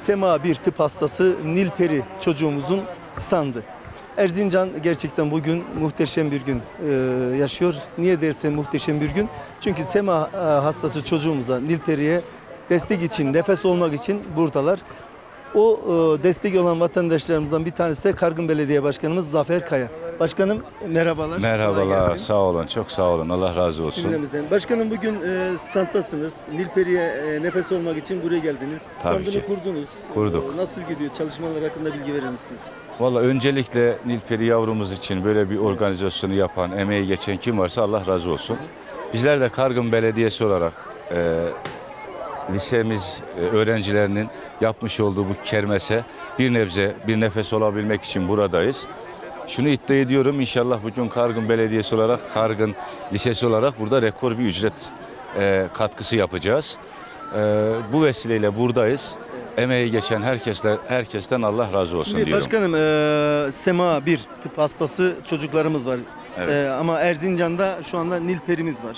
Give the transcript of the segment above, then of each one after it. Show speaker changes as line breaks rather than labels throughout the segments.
Sema bir tıp hastası Nilperi çocuğumuzun standı. Erzincan gerçekten bugün muhteşem bir gün e, yaşıyor. Niye dersen muhteşem bir gün? Çünkü Sema e, hastası çocuğumuza Nilperi'ye destek için, nefes olmak için buradalar. O e, destek olan vatandaşlarımızdan bir tanesi de Kargın Belediye Başkanımız Zafer Kaya. Başkanım merhabalar.
Merhabalar, sağ olun, çok sağ olun. Allah razı olsun.
Cümlemizden. Başkanım bugün e, standtasınız. Nilperi'ye e, nefes olmak için buraya geldiniz.
Tabii
Standını
ki.
kurdunuz.
Kurduk.
E, nasıl gidiyor? Çalışmalar hakkında bilgi verir misiniz?
Valla öncelikle Nilperi yavrumuz için böyle bir organizasyonu yapan, emeği geçen kim varsa Allah razı olsun. Bizler de Kargın Belediyesi olarak e, lisemiz e, öğrencilerinin yapmış olduğu bu kermese bir nebze, bir nefes olabilmek için buradayız. Şunu iddia ediyorum inşallah bugün Kargın Belediyesi olarak, Kargın Lisesi olarak burada rekor bir ücret e, katkısı yapacağız. E, bu vesileyle buradayız. Emeği geçen herkesler, herkesten Allah razı olsun
Şimdi
diyorum.
başkanım e, Sema bir tıp hastası çocuklarımız var.
Evet.
E, ama Erzincan'da şu anda Nilperi'miz var.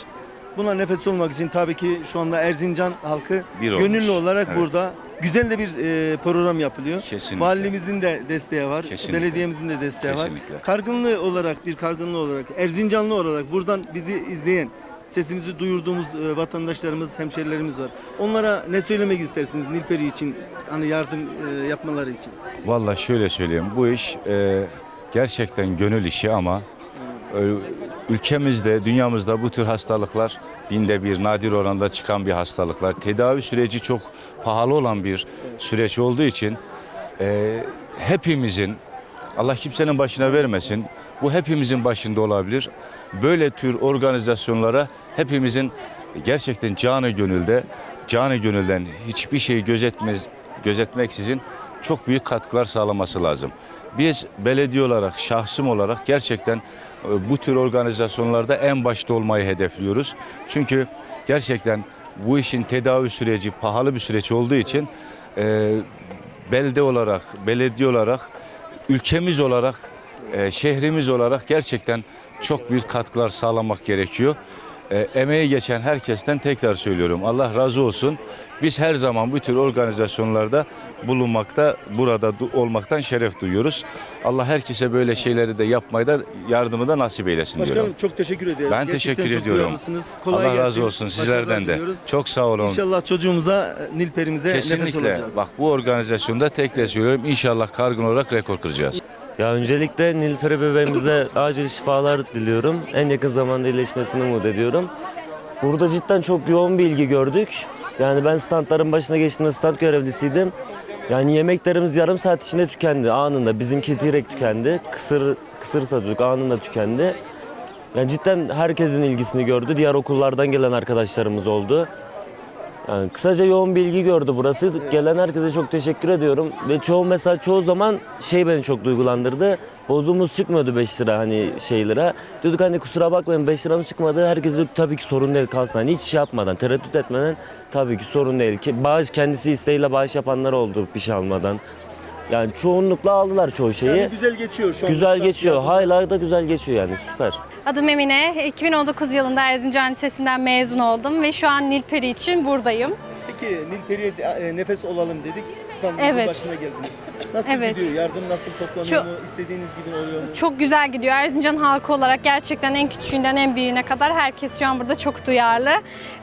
Buna nefes olmak için tabii ki şu anda Erzincan halkı
Bir olmuş.
gönüllü olarak
Evet.
burada güzel de bir e, program yapılıyor.
Kesinlikle.
Mahallemizin de desteği var.
Kesinlikle.
Belediyemizin de desteği
Kesinlikle.
var. Kargınlı olarak bir kargınlı olarak Erzincanlı olarak buradan bizi izleyen sesimizi duyurduğumuz e, vatandaşlarımız, hemşerilerimiz var. Onlara ne söylemek istersiniz Nilperi için? Hani yardım e, yapmaları için.
Vallahi şöyle söyleyeyim. Bu iş e, gerçekten gönül işi ama e, ülkemizde, dünyamızda bu tür hastalıklar binde bir nadir oranda çıkan bir hastalıklar. Tedavi süreci çok pahalı olan bir süreç olduğu için e, hepimizin Allah kimsenin başına vermesin. Bu hepimizin başında olabilir. Böyle tür organizasyonlara hepimizin gerçekten canı gönülde, canı gönülden hiçbir şeyi gözetmez, gözetmeksizin çok büyük katkılar sağlaması lazım. Biz belediye olarak, şahsım olarak gerçekten e, bu tür organizasyonlarda en başta olmayı hedefliyoruz. Çünkü gerçekten bu işin tedavi süreci pahalı bir süreç olduğu için e, belde olarak, belediye olarak, ülkemiz olarak, e, şehrimiz olarak gerçekten çok büyük katkılar sağlamak gerekiyor. E, emeği geçen herkesten tekrar söylüyorum. Allah razı olsun. Biz her zaman bu tür organizasyonlarda bulunmakta, burada olmaktan şeref duyuyoruz. Allah herkese böyle şeyleri de yapmayı da yardımı da nasip eylesin
Başkanım
diyorum.
çok teşekkür ederim.
Ben
Gerçekten
teşekkür ediyorum.
Kolay
Allah
gelsin.
razı olsun sizlerden de.
diliyoruz.
Çok sağ olun.
İnşallah çocuğumuza, e, Nilperimize nefes
Kesinlikle.
olacağız.
Bak bu organizasyonda tekrar söylüyorum. İnşallah kargın olarak rekor kıracağız.
Ya öncelikle Nilperi bebeğimize acil şifalar diliyorum. En yakın zamanda iyileşmesini umut ediyorum. Burada cidden çok yoğun bir ilgi gördük. Yani ben standların başına geçtiğimde stand görevlisiydim. Yani yemeklerimiz yarım saat içinde tükendi anında. Bizimki direkt tükendi. Kısır, kısır satıyorduk anında tükendi. Yani cidden herkesin ilgisini gördü. Diğer okullardan gelen arkadaşlarımız oldu. Yani kısaca yoğun bir ilgi gördü burası. Gelen herkese çok teşekkür ediyorum. Ve çoğu mesela çoğu zaman şey beni çok duygulandırdı. Bozduğumuz çıkmıyordu 5 lira hani şey lira. Diyorduk hani kusura bakmayın 5 liramız çıkmadı. Herkes diyor tabii ki sorun değil kalsın. Hani hiç şey yapmadan, tereddüt etmeden tabii ki sorun değil. Ki bağış kendisi isteğiyle bağış yapanlar oldu bir şey almadan. Yani çoğunlukla aldılar çoğu şeyi.
Yani güzel geçiyor şu an.
güzel geçiyor. Hala da güzel geçiyor yani süper.
Adım Emine. 2019 yılında Erzincan Lisesi'nden mezun oldum ve şu an Nilperi için buradayım.
Peki Nilperi'ye e, nefes olalım dedik. Standımızın
Evet.
başına geldiniz. Nasıl
Evet.
gidiyor? Yardım nasıl toplanıyor
Çok-
mu? İstediğiniz gibi oluyor mu?
Çok güzel gidiyor. Erzincan halkı olarak gerçekten en küçüğünden en büyüğüne kadar herkes şu an burada çok duyarlı.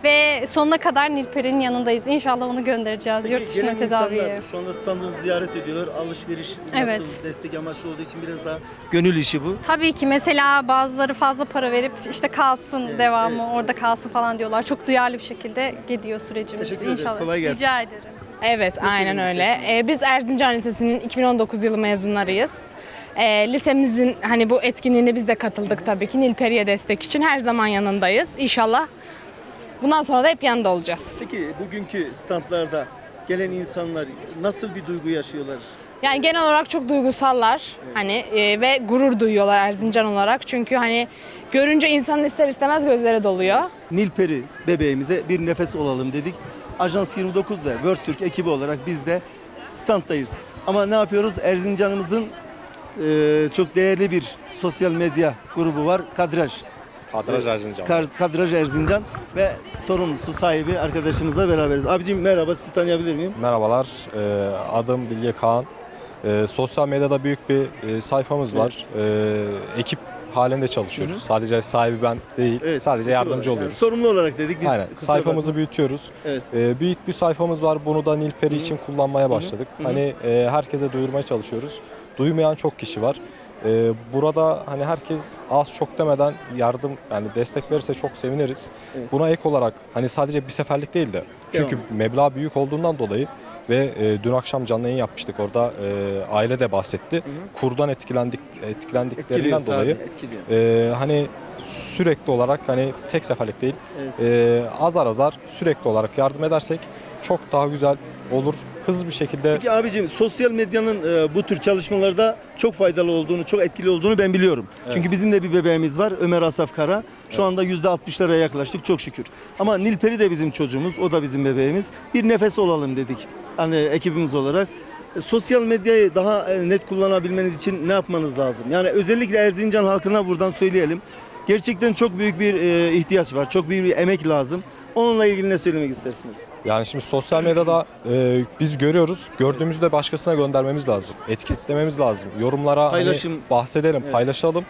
Ve sonuna kadar Nilperi'nin yanındayız. İnşallah onu göndereceğiz
Peki,
yurt dışına
gelen
tedaviye.
Şu anda standınızı ziyaret ediyorlar. Alışveriş nasıl
Evet.
destek amaçlı olduğu için biraz daha gönül işi bu.
Tabii ki mesela bazıları fazla para verip işte kalsın devamı orada kalsın falan diyorlar. Çok duyarlı bir şekilde gidiyor sürecimiz
Teşekkür ederiz.
inşallah.
Kolay gelsin.
Rica ederim.
Evet, aynen öyle. Ee, biz Erzincan Lisesi'nin 2019 yılı mezunlarıyız. Ee, lisemizin hani bu etkinliğine biz de katıldık tabii ki. Nilperi'ye destek için her zaman yanındayız. İnşallah bundan sonra da hep yanında olacağız.
Peki bugünkü standlarda gelen insanlar nasıl bir duygu yaşıyorlar?
Yani genel olarak çok duygusallar. Hani e, ve gurur duyuyorlar Erzincan olarak. Çünkü hani görünce insanın ister istemez gözleri doluyor.
Nilperi bebeğimize bir nefes olalım dedik. Ajans 29 ve World Türk ekibi olarak biz de standdayız. Ama ne yapıyoruz? Erzincan'ımızın e, çok değerli bir sosyal medya grubu var. Kadraj.
Kadraj Erzincan.
Kar- Kadraj Erzincan ve sorumlusu sahibi arkadaşımızla beraberiz. Abicim merhaba sizi tanıyabilir miyim?
Merhabalar, e, adım Bilge Kaan. E, sosyal medyada büyük bir e, sayfamız var. E, ekip halinde çalışıyoruz.
Hı hı.
Sadece sahibi ben değil, sadece yardımcı
Yani
oluyoruz.
sorumlu olarak dedik biz.
Aynen. Sayfamızı
bakma.
büyütüyoruz.
Evet.
E, büyük bir sayfamız var. Bunu da Nilperi için kullanmaya başladık.
Hı hı.
Hani e, herkese duyurmaya çalışıyoruz. Duymayan çok kişi var. E, burada hani herkes az çok demeden yardım yani destek verirse çok seviniriz.
Evet.
Buna ek olarak hani sadece bir seferlik değil de çünkü meblağ büyük olduğundan dolayı ve e, dün akşam canlı yayın yapmıştık. Orada e, aile de bahsetti. Kurdan etkilendik etkilendiklerinden
Etkiliyor,
dolayı
tabii,
e, hani sürekli olarak hani tek seferlik değil
Evet.
e, azar azar sürekli olarak yardım edersek çok daha güzel olur. Hızlı bir şekilde
Peki abicim sosyal medyanın e, bu tür çalışmalarda çok faydalı olduğunu, çok etkili olduğunu ben biliyorum.
Evet.
Çünkü bizim de bir bebeğimiz var Ömer Asaf Kara. Şu anda %60'lara yaklaştık çok şükür. Ama Nilperi de bizim çocuğumuz, o da bizim bebeğimiz. Bir nefes olalım dedik hani ekibimiz olarak. E, Sosyal medyayı daha e, net kullanabilmeniz için ne yapmanız lazım? Yani özellikle Erzincan halkına buradan söyleyelim. Gerçekten çok büyük bir e, ihtiyaç var, çok büyük bir emek lazım. Onunla ilgili ne söylemek istersiniz?
Yani şimdi sosyal medyada e, biz görüyoruz. Gördüğümüzü de başkasına göndermemiz lazım. Etiketlememiz lazım. Yorumlara
Paylaşım.
hani bahsedelim,
Evet.
paylaşalım.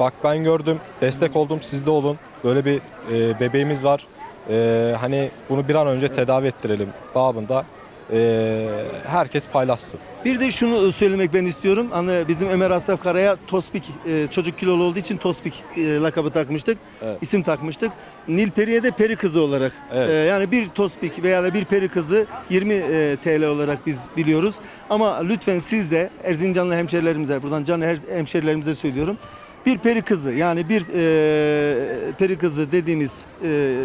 Bak ben gördüm, destek oldum, siz de olun. Böyle bir e, bebeğimiz var. E, hani bunu bir an önce tedavi ettirelim babında. E, herkes paylaşsın.
Bir de şunu söylemek ben istiyorum. Hani bizim Ömer Asaf Kara'ya Tospik e, çocuk kilolu olduğu için Tospik e, lakabı takmıştık.
Evet.
isim takmıştık. Nilperi'ye de peri kızı olarak.
Evet.
E, yani bir Tospik veya da bir peri kızı 20 e, TL olarak biz biliyoruz. Ama lütfen siz de Erzincanlı hemşerilerimize, buradan can her hemşerilerimize söylüyorum. Bir peri kızı yani bir e, peri kızı dediğimiz e,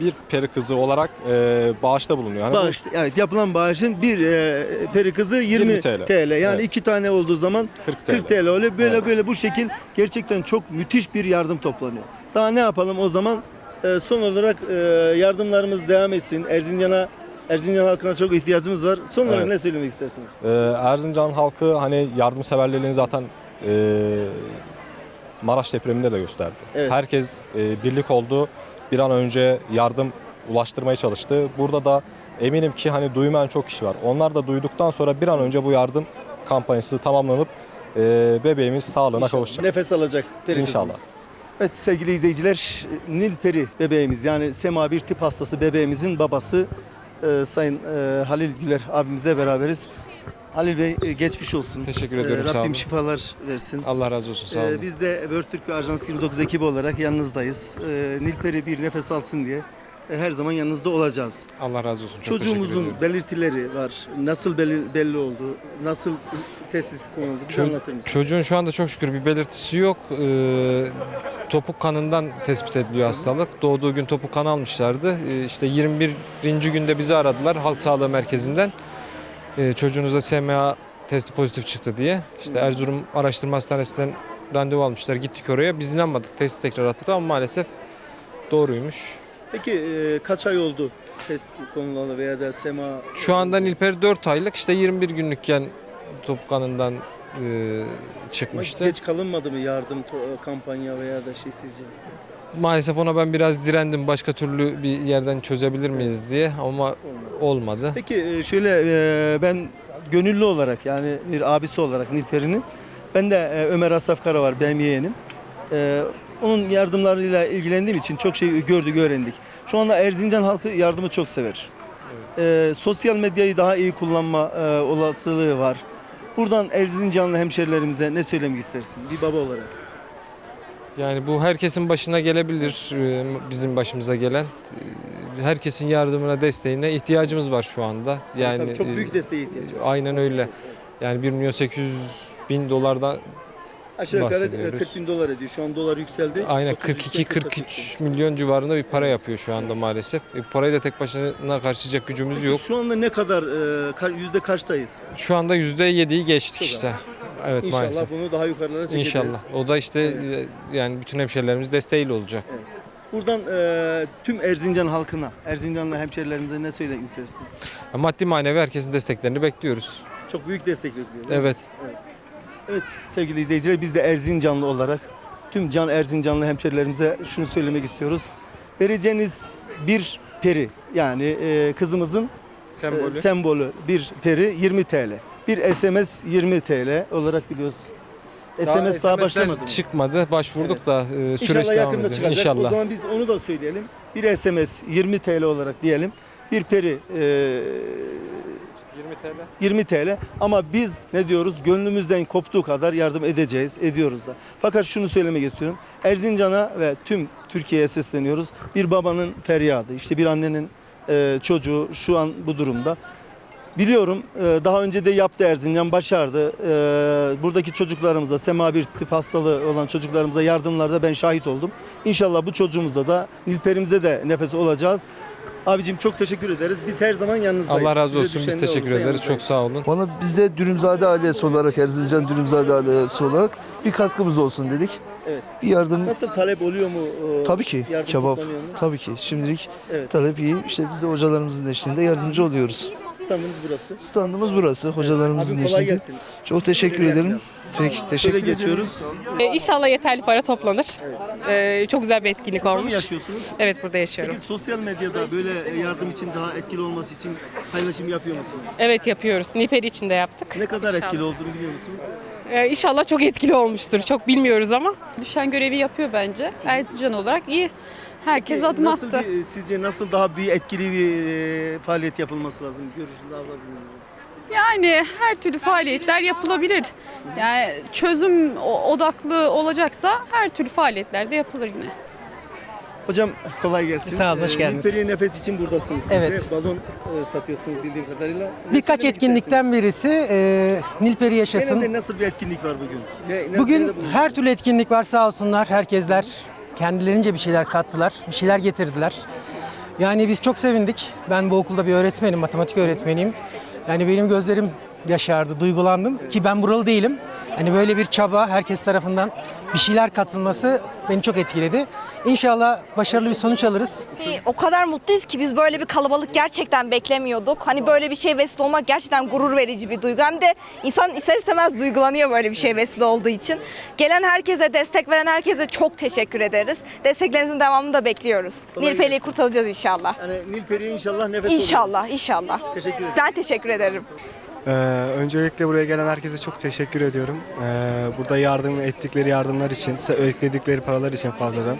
Bir peri kızı olarak e, bağışta bulunuyor. Hani bu-
bağış, evet yapılan bağışın bir e, peri kızı 20,
20
TL.
TL.
Yani
Evet.
iki tane olduğu zaman
40 TL.
40 TL öyle böyle
Evet.
böyle bu şekil gerçekten çok müthiş bir yardım toplanıyor. Daha ne yapalım o zaman? E, son olarak e, yardımlarımız devam etsin. Erzincan'a Erzincan halkına çok ihtiyacımız var. Son olarak
Evet.
ne söylemek istersiniz?
Ee, Erzincan halkı hani yardımseverliğini zaten e, Maraş depreminde de gösterdi.
Evet.
Herkes e, birlik oldu. Bir an önce yardım ulaştırmaya çalıştı. Burada da eminim ki hani duymayan çok kişi var. Onlar da duyduktan sonra bir an önce bu yardım kampanyası tamamlanıp e, bebeğimiz sağlığına
İnşallah.
kavuşacak.
Nefes alacak peri
İnşallah.
kızımız. Evet sevgili izleyiciler, Nilperi bebeğimiz yani Sema bir tip hastası bebeğimizin babası e, Sayın e, Halil Güler abimizle beraberiz. Halil Bey e, geçmiş olsun.
Teşekkür
E,
sağ
Rabbim
olun.
şifalar versin.
Allah razı olsun sağ
Ee,
olun.
biz de World Türk ve Ajans 29 ekibi olarak yanınızdayız. Nilperi bir nefes alsın diye e, her zaman yanınızda olacağız.
Allah razı olsun. Çok
Çocuğumuzun belirtileri var. Nasıl belli, belli oldu? Nasıl tesis konuldu? Bize anlatır mısın?
Çocuğun şu anda çok şükür bir belirtisi yok. Ee, topuk kanından tespit ediliyor hastalık. Doğduğu gün topuk kan almışlardı. Ee, işte 21. günde bizi aradılar halk sağlığı merkezinden. Ee, çocuğunuzda SMA testi pozitif çıktı diye. İşte Erzurum Araştırma Hastanesi'nden randevu almışlar. Gittik oraya. Biz inanmadık. Testi tekrar attılar ama maalesef doğruymuş.
Peki e, kaç ay oldu test konulalı veya da SEMA?
Şu anda Nilper 4 aylık işte 21 günlükken topuk kanından e, çıkmıştı.
Geç kalınmadı mı yardım to- kampanya veya da şey sizce?
Maalesef ona ben biraz direndim başka türlü bir yerden çözebilir miyiz diye ama olmadı.
Peki e, şöyle e, ben gönüllü olarak yani bir abisi olarak Nilperi'nin ben de e, Ömer Asaf Kara var benim yeğenim. E, Onun yardımlarıyla ilgilendiğim için çok şey gördük öğrendik. Şu anda Erzincan halkı yardımı çok sever. E, sosyal medyayı daha iyi kullanma e, olasılığı var. Buradan Erzincanlı hemşerilerimize ne söylemek istersin bir baba olarak?
Yani bu herkesin başına gelebilir e, bizim başımıza gelen. E, Herkesin yardımına, desteğine ihtiyacımız var şu anda. Yani
Tabii çok
e,
büyük desteğe ihtiyaç var.
Aynen öyle. Yani 1 milyon 800 bin dolardan
Aşağı yukarı e,
bahsediyoruz.
40 bin dolar ediyor. Şu an dolar yükseldi.
aynen
33'ten
42-43 milyon civarında bir para yapıyor şu anda maalesef. E, parayı da tek başına karşılayacak gücümüz yok.
Şu anda ne kadar ka- yüzde kaçtayız?
Şu anda %7'yi geçtik
Çok
işte. Evet
İnşallah
maalesef.
bunu daha yukarılara çekeceğiz.
İnşallah. O da işte e, yani bütün hemşerilerimiz desteğiyle olacak.
Buradan e, tüm Erzincan halkına, Erzincanlı hemşerilerimize ne söylemek istersin?
Maddi manevi herkesin desteklerini bekliyoruz.
Çok büyük destek bekliyoruz. mi?
Evet.
Evet sevgili izleyiciler biz de Erzincanlı olarak tüm Can Erzincanlı hemşerilerimize şunu söylemek istiyoruz. Vereceğiniz bir peri yani e, kızımızın e, sembolü bir peri 20 TL. Bir SMS 20 TL olarak biliyoruz. SMS daha,
SMS'ler
başlamadı. mı?
Çıkmadı. Başvurduk da e, süreç
İnşallah
devam ediyor.
çıkacak. O
İnşallah.
zaman biz onu da söyleyelim. Bir SMS 20 TL olarak diyelim. Bir peri e,
20 TL.
20 TL ama biz ne diyoruz? Gönlümüzden koptuğu kadar yardım edeceğiz, ediyoruz da. Fakat şunu söylemek istiyorum. Erzincan'a ve tüm Türkiye'ye sesleniyoruz. Bir babanın feryadı, işte bir annenin e, çocuğu şu an bu durumda. Biliyorum e, daha önce de yaptı Erzincan, başardı. E, buradaki çocuklarımıza, sema bir tip hastalığı olan çocuklarımıza yardımlarda ben şahit oldum. İnşallah bu çocuğumuzda da, Nilperimize de nefes olacağız. Abicim çok teşekkür ederiz. Biz her zaman yanınızdayız.
Allah razı olsun. Biz teşekkür ederiz. Çok sağ olun.
Bana biz de Dürümzade ailesi olarak, Erzincan Dürümzade ailesi olarak bir katkımız olsun dedik.
Evet.
Bir yardım
Nasıl talep oluyor mu? e,
tabii ki
yardım
kebap tabii ki şimdilik
Evet.
talep iyi. İşte biz de hocalarımızın eşliğinde yardımcı oluyoruz.
Standımız burası.
Standımız burası hocalarımızın
Abi kolay
eşliğinde.
gelsin.
Çok teşekkür
Şöyle
ederim. Peki teşekkür
Şöyle
ederim.
geçiyoruz.
inşallah yeterli para toplanır. Ee, çok güzel bir etkinlik
Burada mı
olmuş.
yaşıyorsunuz?
Evet burada yaşıyorum.
Peki sosyal medyada böyle yardım için daha etkili olması için paylaşım yapıyor musunuz?
Evet yapıyoruz. Niperi için de yaptık.
Ne kadar
İnşallah.
etkili olduğunu biliyor musunuz?
Ee, inşallah çok etkili olmuştur. Çok bilmiyoruz ama.
Düşen görevi yapıyor bence. Erzincan olarak iyi. Herkes
Peki,
adım
nasıl
attı.
bir- sizce nasıl daha bir etkili bir e, faaliyet yapılması lazım? Görüşünüzü alabilir miyim?
Yani her türlü faaliyetler yapılabilir. Yani çözüm odaklı olacaksa her türlü faaliyetler de yapılır yine.
Hocam kolay gelsin.
Sağ olun, hoş
Ee,
geldiniz.
Nilperi Nefes için buradasınız. Siz
Evet.
balon e, satıyorsunuz bildiğim kadarıyla. Ne
Birkaç
söylemek
etkinlikten birisi e, Nilperi
istersiniz?
Yaşasın.
Genelde nasıl bir etkinlik var bugün? Ne, ne-
Bugün
nerede bulunuyorsunuz?
her türlü etkinlik var sağ olsunlar herkesler. Kendilerince bir şeyler kattılar, bir şeyler getirdiler. Yani biz çok sevindik. Ben bu okulda bir öğretmenim, matematik öğretmeniyim. Yani benim gözlerim yaşardı, duygulandım ki ben buralı değilim. Hani böyle bir çaba herkes tarafından bir şeyler katılması beni çok etkiledi. İnşallah başarılı bir sonuç alırız.
O kadar mutluyuz ki biz böyle bir kalabalık gerçekten beklemiyorduk. Hani böyle bir şey vesile olmak gerçekten gurur verici bir duygu. Hem de insan ister istemez duygulanıyor böyle bir şey vesile olduğu için. Gelen herkese, destek veren herkese çok teşekkür ederiz. Desteklerinizin devamını da bekliyoruz.
Kolay
Nilperi'yi
gelsin.
kurtaracağız inşallah.
Yani Nilperi'ye inşallah nefes olur.
İnşallah, inşallah.
Teşekkür ederim.
Ben teşekkür ederim.
Ee, öncelikle buraya gelen herkese çok teşekkür ediyorum. Ee, burada yardım ettikleri yardımlar için, ekledikleri paralar için fazladan.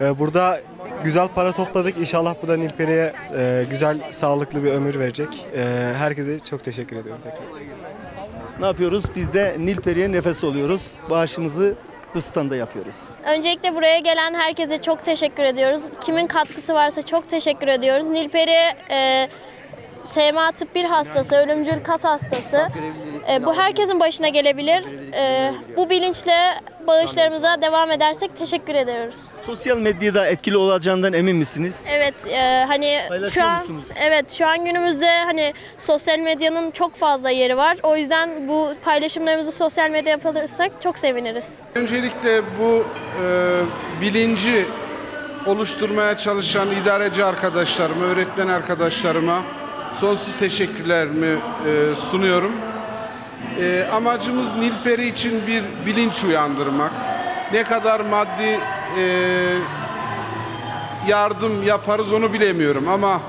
Ee, burada güzel para topladık. İnşallah bu da Nilperi'ye e, güzel, sağlıklı bir ömür verecek. Ee, herkese çok teşekkür ediyorum tekrar.
Ne yapıyoruz? Biz de Nilperi'ye nefes oluyoruz. Bağışımızı bu standa yapıyoruz.
Öncelikle buraya gelen herkese çok teşekkür ediyoruz. Kimin katkısı varsa çok teşekkür ediyoruz. Nilperi e, SMA tıp 1 hastası, ölümcül kas hastası. E, bu herkesin başına gelebilir. E, bu bilinçle bağışlarımıza devam edersek teşekkür ediyoruz.
Sosyal medyada etkili olacağından emin misiniz?
Evet, e, hani şu an
musunuz?
evet şu an günümüzde hani sosyal medyanın çok fazla yeri var. O yüzden bu paylaşımlarımızı sosyal medya yapılırsak çok seviniriz.
Öncelikle bu e, bilinci oluşturmaya çalışan idareci arkadaşlarıma, öğretmen arkadaşlarıma sonsuz teşekkürlerimi e, sunuyorum. E, amacımız Nilperi için bir bilinç uyandırmak. Ne kadar maddi e, yardım yaparız onu bilemiyorum ama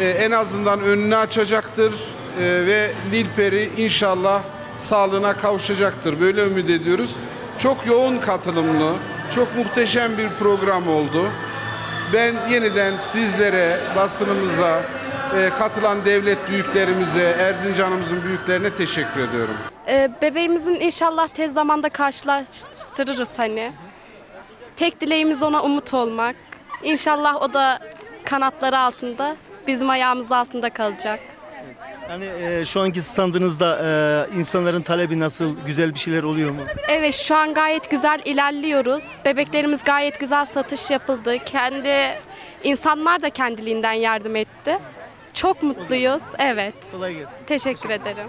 e, en azından önünü açacaktır e, ve Nilperi inşallah sağlığına kavuşacaktır. Böyle ümit ediyoruz. Çok yoğun katılımlı, çok muhteşem bir program oldu. Ben yeniden sizlere, basınımıza, e, katılan devlet büyüklerimize, Erzincan'ımızın büyüklerine teşekkür ediyorum.
Ee, bebeğimizin inşallah tez zamanda karşılaştırırız hani. Tek dileğimiz ona umut olmak. İnşallah o da kanatları altında, bizim ayağımız altında kalacak.
Yani e, şu anki standınızda e, insanların talebi nasıl? Güzel bir şeyler oluyor mu?
Evet şu an gayet güzel ilerliyoruz. Bebeklerimiz gayet güzel satış yapıldı. Kendi insanlar da kendiliğinden yardım etti. Çok mutluyuz. Evet.
Kolay gelsin.
Teşekkür ederim.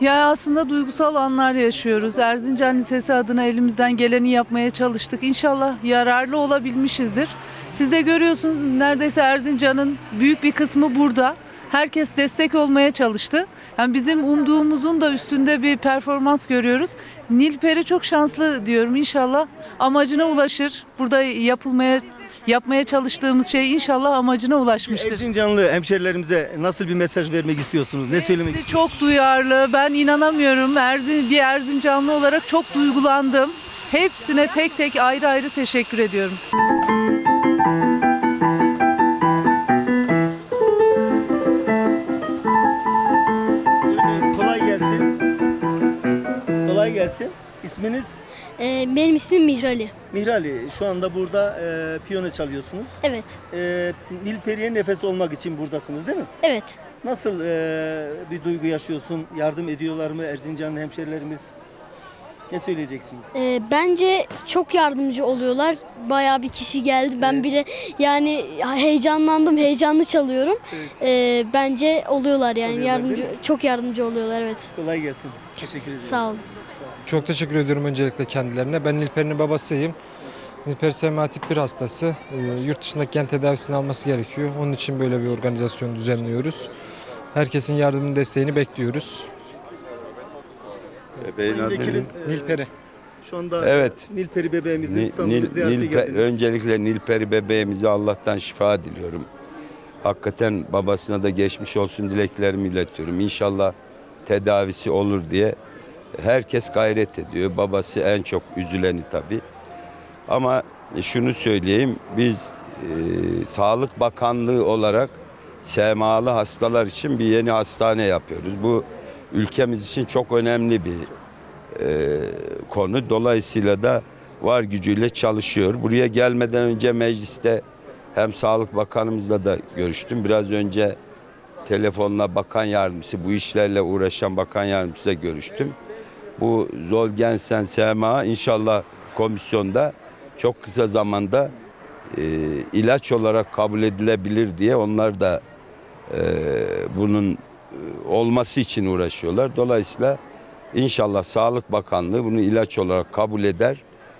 Ya aslında duygusal anlar yaşıyoruz. Erzincan Lisesi adına elimizden geleni yapmaya çalıştık. İnşallah yararlı olabilmişizdir. Siz de görüyorsunuz neredeyse Erzincan'ın büyük bir kısmı burada. Herkes destek olmaya çalıştı. Yani bizim umduğumuzun da üstünde bir performans görüyoruz. Nilperi çok şanslı diyorum. İnşallah amacına ulaşır. Burada yapılmaya yapmaya çalıştığımız şey inşallah amacına ulaşmıştır.
Erzincanlı hemşerilerimize nasıl bir mesaj vermek istiyorsunuz? Ne söylemek
Hepsi çok duyarlı. Ben inanamıyorum. Erzin, bir Erzincanlı olarak çok duygulandım. Hepsine tek tek ayrı ayrı teşekkür ediyorum.
Kolay gelsin. Kolay gelsin. İsminiz?
Ee, benim ismim Mihrali.
Mihrali. Şu anda burada e, piyano çalıyorsunuz.
Evet.
E, Nilperi'ye nefes olmak için buradasınız değil mi?
Evet.
Nasıl e, bir duygu yaşıyorsun? Yardım ediyorlar mı Erzincanlı hemşerilerimiz? Ne söyleyeceksiniz?
Ee, bence çok yardımcı oluyorlar. Bayağı bir kişi geldi. Ben bile yani heyecanlandım. Heyecanlı çalıyorum. Ee, bence oluyorlar yani
Oluyorlar,
yardımcı
mi?
çok yardımcı oluyorlar evet.
Kolay gelsin. Teşekkür ederim.
Sağ olun.
Çok teşekkür ediyorum öncelikle kendilerine. Ben Nilperi'nin babasıyım. Nilperi SMA tip 1 hastası. Ee, Yurt dışındaki gen tedavisini alması gerekiyor. Onun için böyle bir organizasyon düzenliyoruz. Herkesin yardımını, desteğini bekliyoruz.
Bebeğin
Sayın
adı
Vekilim,
ne?
Nilperi.
Şu anda
Evet.
Nilperi bebeğimizin
Nil,
İstanbul'u
Nil,
ziyarete
Nilpe-
geldiniz.
öncelikle Nilperi bebeğimize Allah'tan şifa diliyorum. Hakikaten babasına da geçmiş olsun dileklerimi iletiyorum. İnşallah tedavisi olur diye herkes gayret ediyor. Babası en çok üzüleni tabii. Ama şunu söyleyeyim, biz e, Sağlık Bakanlığı olarak SMA'lı hastalar için bir yeni hastane yapıyoruz. Bu ülkemiz için çok önemli bir e, konu. Dolayısıyla da var gücüyle çalışıyor. Buraya gelmeden önce mecliste hem Sağlık Bakanımızla da görüştüm. Biraz önce telefonla bakan yardımcısı, bu işlerle uğraşan bakan yardımcısıyla görüştüm. Bu Zolgensen SMA inşallah komisyonda çok kısa zamanda e, ilaç olarak kabul edilebilir diye onlar da e, bunun e, olması için uğraşıyorlar. Dolayısıyla inşallah Sağlık Bakanlığı bunu ilaç olarak kabul eder.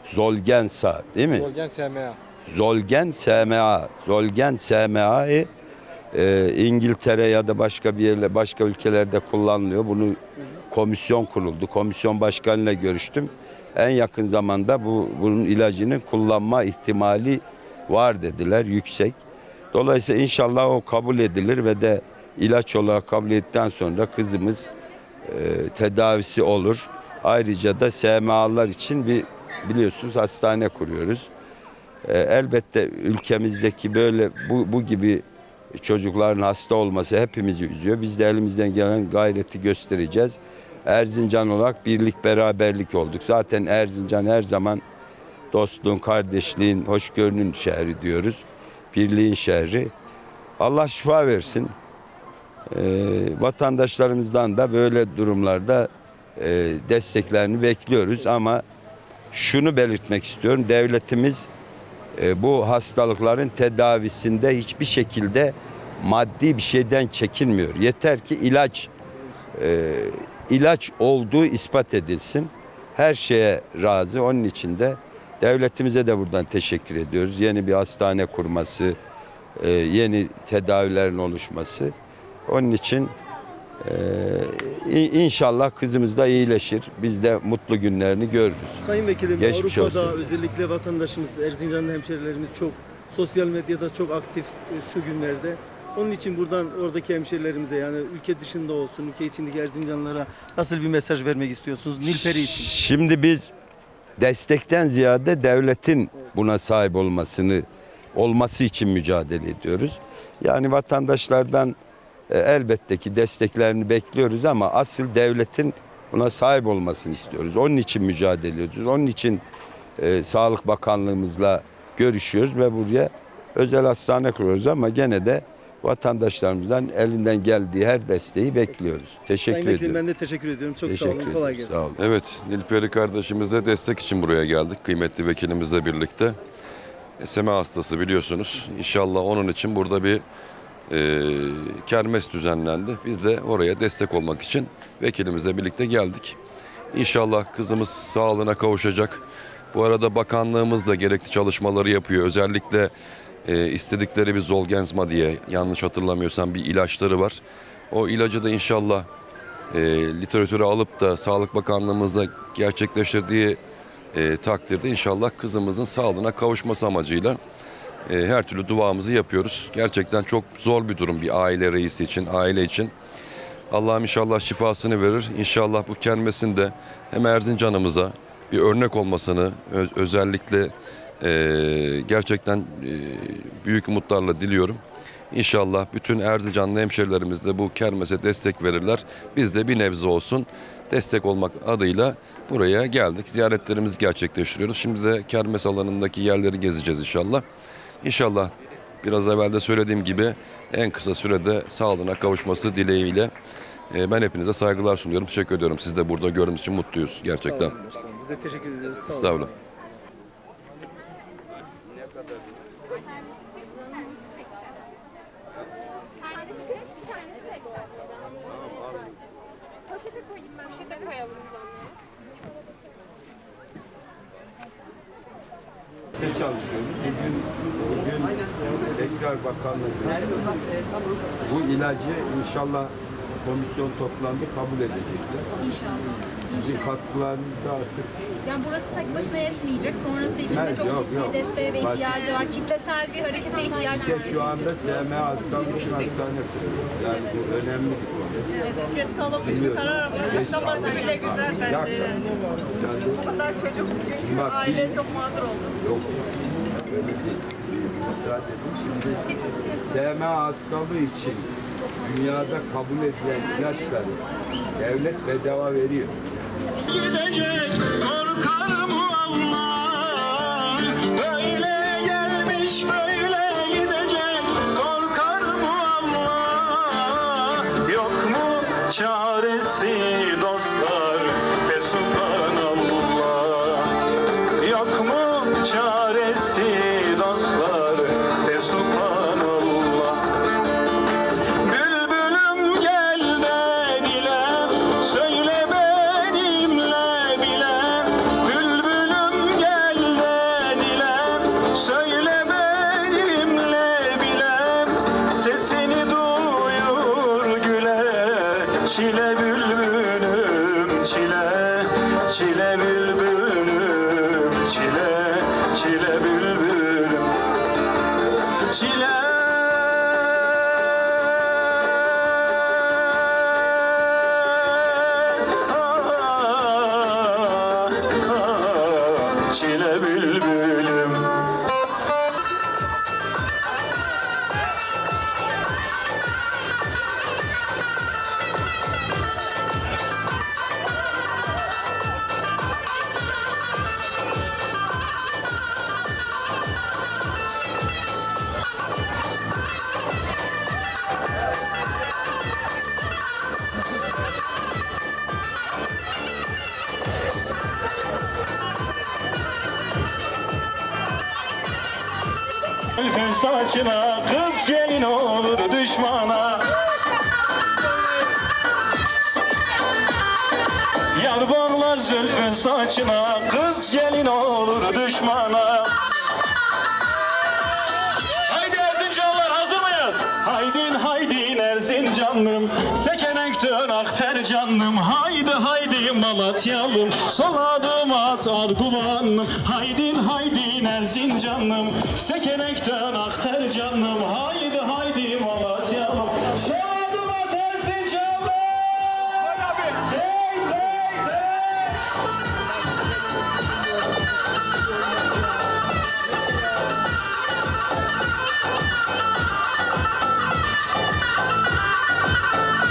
Zolgensa değil mi?
Zolgen SMA.
Zolgen SMA. Zolgen SMA'yı e, İngiltere ya da başka bir yerle başka ülkelerde kullanılıyor. Bunu komisyon kuruldu. Komisyon başkanıyla görüştüm. En yakın zamanda bu bunun ilacını kullanma ihtimali var dediler yüksek. Dolayısıyla inşallah o kabul edilir ve de ilaç olarak kabul ettikten sonra kızımız e, tedavisi olur. Ayrıca da SMA'lar için bir biliyorsunuz hastane kuruyoruz. E, elbette ülkemizdeki böyle bu, bu gibi çocukların hasta olması hepimizi üzüyor. Biz de elimizden gelen gayreti göstereceğiz. Erzincan olarak birlik beraberlik olduk. Zaten Erzincan her zaman dostluğun, kardeşliğin, hoşgörünün şehri diyoruz. Birliğin şehri. Allah şifa versin. Ee, vatandaşlarımızdan da böyle durumlarda e, desteklerini bekliyoruz ama şunu belirtmek istiyorum. Devletimiz bu hastalıkların tedavisinde hiçbir şekilde maddi bir şeyden çekinmiyor. Yeter ki ilaç e, ilaç olduğu ispat edilsin. Her şeye razı. Onun için de devletimize de buradan teşekkür ediyoruz. Yeni bir hastane kurması, e, yeni tedavilerin oluşması. Onun için e, in- inşallah kızımız da iyileşir. Biz de mutlu günlerini görürüz.
Sayın Vekilim
Geçmiş
Avrupa'da
olsun.
özellikle vatandaşımız, Erzincanlı hemşerilerimiz çok sosyal medyada çok aktif e, şu günlerde. Onun için buradan oradaki hemşerilerimize yani ülke dışında olsun, ülke içindeki Erzincanlılara nasıl bir mesaj vermek istiyorsunuz Nilperi için?
Şimdi biz destekten ziyade devletin buna sahip olmasını olması için mücadele ediyoruz. Yani vatandaşlardan elbette ki desteklerini bekliyoruz ama asıl devletin buna sahip olmasını istiyoruz. Onun için mücadele ediyoruz. Onun için e, Sağlık Bakanlığımızla görüşüyoruz ve buraya özel hastane kuruyoruz ama gene de vatandaşlarımızdan elinden geldiği her desteği bekliyoruz. Teşekkür
Sayın
ediyorum.
ben de teşekkür ediyorum. Çok
Teşekkür
sağ olun.
ederim.
Kolay gelsin.
Sağ olun.
Evet, Nilperi kardeşimizle destek için buraya geldik. Kıymetli vekilimizle birlikte. SMA hastası biliyorsunuz. İnşallah onun için burada bir e, kermes düzenlendi. Biz de oraya destek olmak için vekilimizle birlikte geldik. İnşallah kızımız sağlığına kavuşacak. Bu arada bakanlığımız da gerekli çalışmaları yapıyor. Özellikle e, istedikleri bir Zolgensma diye yanlış hatırlamıyorsam bir ilaçları var. O ilacı da inşallah e, literatüre alıp da Sağlık Bakanlığımızda gerçekleştirdiği e, takdirde inşallah kızımızın sağlığına kavuşması amacıyla e, her türlü duamızı yapıyoruz. Gerçekten çok zor bir durum bir aile reisi için, aile için. Allah'ım inşallah şifasını verir. İnşallah bu kermesin de hem Erzincan'ımıza bir örnek olmasını özellikle e, gerçekten e, büyük umutlarla diliyorum. İnşallah bütün Erzincanlı hemşerilerimiz de bu kermese destek verirler. Biz de bir nebze olsun destek olmak adıyla buraya geldik. Ziyaretlerimizi gerçekleştiriyoruz. Şimdi de kermes alanındaki yerleri gezeceğiz inşallah. İnşallah biraz evvel de söylediğim gibi en kısa sürede sağlığına kavuşması dileğiyle e, ben hepinize saygılar sunuyorum. Teşekkür ediyorum. Siz de burada gördüğünüz için mutluyuz gerçekten.
Biz de teşekkür ederiz. Sağ olun.
Estağfurullah.
Çalışıyoruz. Bugün, bugün tekrar bakanlık bu ilacı inşallah komisyon toplandı kabul edecekler.
İnşallah.
Sizin katkılarınız da artık
Yani burası tek başına yetmeyecek. Sonrası için de
Evet,
çok
yok,
ciddi
yok.
desteğe ve
Baş-
ihtiyacı var. Kitlesel bir harekete ihtiyacı var.
şu anda SMA hastalığı için hastane kuruluyor. Yani bu önemli bir konu.
Geç kalınmış bir karar ama
Geç
yaşaması bile güzel bence.
Hakikaten. Yani
Bu kadar çocuk çünkü
Bak,
aile çok mağdur oldu.
Yok. Öyle değil. Müsaade edin. Şimdi SMA hastalığı için dünyada kabul edilen ilaçları devlet bedava veriyor.
Gidecek korkarım Allah Böyle gelmiş böyle gidecek zülfün saçına kız gelin olur düşmana. Haydi Erzincanlar hazır mıyız? Haydin haydin Erzincanlım. Sekenek dön akter canlım Haydi haydi Malatyalım. Sol adım at Arguvanlım Haydin haydin Erzincanlım. Sekenek dön akter canlım Haydi